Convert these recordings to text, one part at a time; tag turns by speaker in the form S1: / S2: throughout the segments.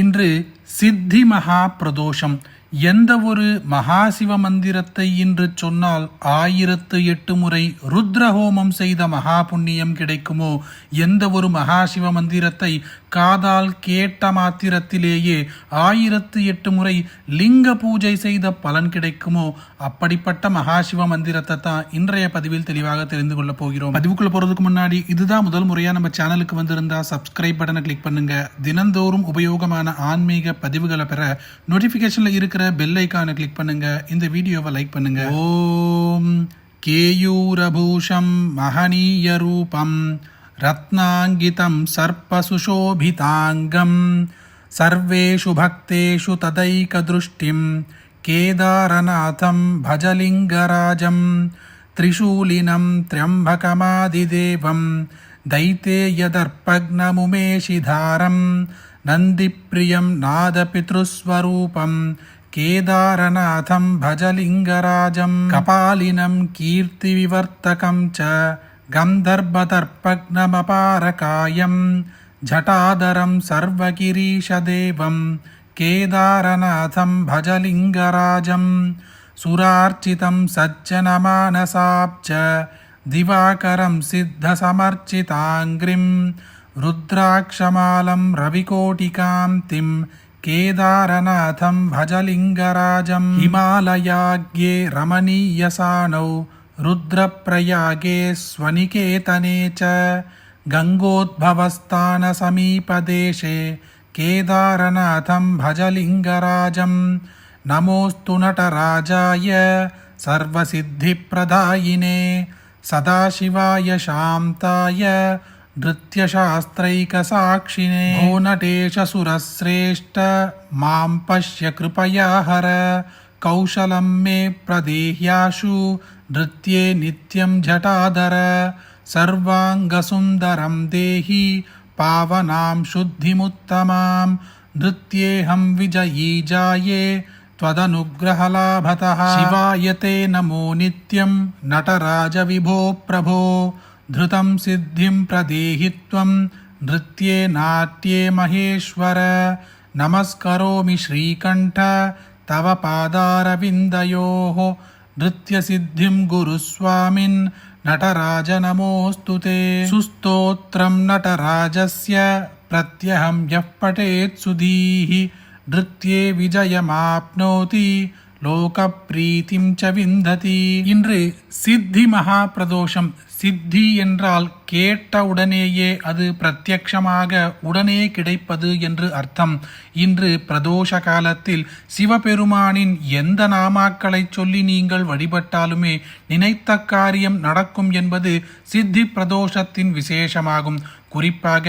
S1: இன்று சித்தி மகா பிரதோஷம். எந்த ஒரு மகாசிவ மந்திரத்தை இன்று சொன்னால் ஆயிரத்து எட்டு முறை ருத்ரஹோமம் செய்த மகா புண்ணியம் கிடைக்குமோ? எந்த ஒரு மகாசிவ மந்திரத்தை காதால் கேட்ட மாத்திரத்திலேயே ஆயிரத்து எட்டு முறை லிங்க பூஜை செய்த பலன் கிடைக்குமோ? அப்படிப்பட்ட மகாசிவ மந்திரத்தை தான் இன்றைய பதிவில் தெளிவாக தெரிந்து கொள்ள போகிறோம். பதிவுக்குள்ள போறதுக்கு முன்னாடி இதுதான் முதல் முறையா நம்ம சேனலுக்கு வந்திருந்தா சப்ஸ்கிரைப் பட்டனை கிளிக் பண்ணுங்க. தினந்தோறும் உபயோகமான ஆன்மீக பதிவுகளை பெற நோட்டிபிகேஷன்ல இருக்கிற பெல் ஐக்கானை கிளிக் பண்ணுங்க இந்த வீடியோவை லைக் பண்ணுங்க ஓம் கேயூரபூஷம் மகனீய ரூபம் ரத்னாங்கிதம் சர்ப்பசுஷோபிதாங்கம் सर्वेषु भक्तेषु तदैकदृष्टिं केदारनाथं भजलिङ्गराजं त्रिशूलिनं त्र्यम्बकमादिदेवं दैतेयदर्पग्नमुमेशिधारं नन्दिप्रियं नादपितृस्वरूपं केदारनाथं भजलिङ्गराजं कपालिनं कीर्तिविवर्तकं च गन्धर्वदर्पग्नमपारकायं जटादरं सर्वगिरीशदेवं केदारनाथं भजलिङ्गराजं सुरार्चितं सज्जनमानसाब्ज दिवाकरं सिद्धसमर्चिताङ्घ्रिं रुद्राक्षमालं रविकोटिकान्तिं केदारनाथं भजलिङ्गराजं हिमालयाग्ये रमणीयसानौ रुद्रप्रयागे स्वनिकेतने च गङ्गोद्भवस्थानसमीपदेशे केदारनाथं भजलिङ्गराजं नमोऽस्तु नटराजाय सर्वसिद्धिप्रदायिने सदाशिवाय शान्ताय नृत्यशास्त्रैकसाक्षिणे भो नटेशसुरश्रेष्ठ मां पश्य कृपया हर कौशलं मे प्रदेह्याशु नृत्ये नित्यं जटाधर सर्वाङ्गसुन्दरं देहि पावनां शुद्धिमुत्तमां नृत्येऽहं विजयी जाये त्वदनुग्रहलाभतः शिवाय ते नमो नित्यं नटराजविभो प्रभो धृतं सिद्धिं प्रदेहि त्वं नृत्ये नाट्ये महेश्वर नमस्करोमि श्रीकण्ठ तव पादारविन्दयोः नृत्यसिद्धिं गुरुस्वामिन् नटराज नमोऽस्तु ते सुस्तोत्रं नटराजस्य प्रत्यहं यः पठेत् सुधीः नृत्ये विजयमाप्नोति லோகப்ரீத்திம் ச விந்ததி. இன்று சித்தி மகா பிரதோஷம் சித்தி என்றால் கேட்ட உடனேயே அது பிரத்யக்ஷமாக உடனே கிடைப்பது என்று அர்த்தம். இன்று பிரதோஷ காலத்தில் சிவபெருமானின் எந்த நாமாக்களை சொல்லி நீங்கள் வழிபட்டாலுமே நினைத்த காரியம் நடக்கும் என்பது சித்தி பிரதோஷத்தின் விசேஷமாகும். குறிப்பாக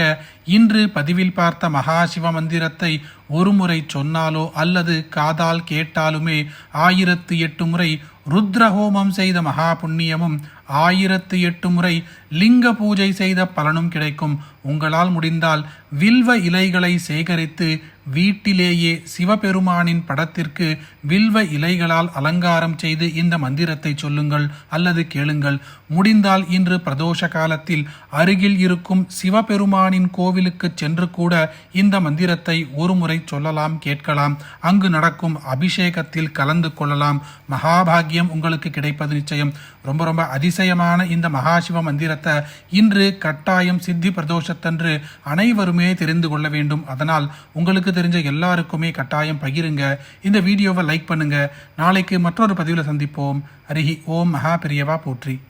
S1: இன்று பதிவில் பார்த்த மகாசிவ மந்திரத்தை ஒரு முறை சொன்னாலோ அல்லது காதால் கேட்டாலுமே ஆயிரத்து எட்டு முறை ருத்ரஹோமம் செய்த மகா புண்ணியமும் ஆயிரத்து எட்டு முறை லிங்க பூஜை செய்த பலனும் கிடைக்கும். உங்களால் முடிந்தால் வில்வ இலைகளை சேகரித்து வீட்டிலேயே சிவபெருமானின் படத்திற்கு வில்வ இலைகளால் அலங்காரம் செய்து இந்த மந்திரத்தை சொல்லுங்கள் அல்லது கேளுங்கள். முடிந்தால் இன்று பிரதோஷ காலத்தில் அருகில் இருக்கும் சிவபெருமானின் கோவிலுக்கு சென்று கூட இந்த மந்திரத்தை ஒரு முறை சொல்லலாம் கேட்கலாம். அங்கு நடக்கும் அபிஷேகத்தில் கலந்து கொள்ளலாம். மகாபாகியம் உங்களுக்கு கிடைப்பது நிச்சயம். ரொம்ப ரொம்ப அதிசயமான இந்த மகாசிவ மந்திரத்தை இன்று கட்டாயம் சித்தி பிரதோஷத்தன்று அனைவருமே தெரிந்து கொள்ள வேண்டும். அதனால் உங்களுக்கு உங்களுக்கு தெரிஞ்ச எல்லாருக்குமே கட்டாயம் பகிருங்க. இந்த வீடியோவை லைக் பண்ணுங்க. நாளைக்கு மற்றொரு பதிவில் சந்திப்போம். அருகி ஓம் மகா பெரியவா போற்றி.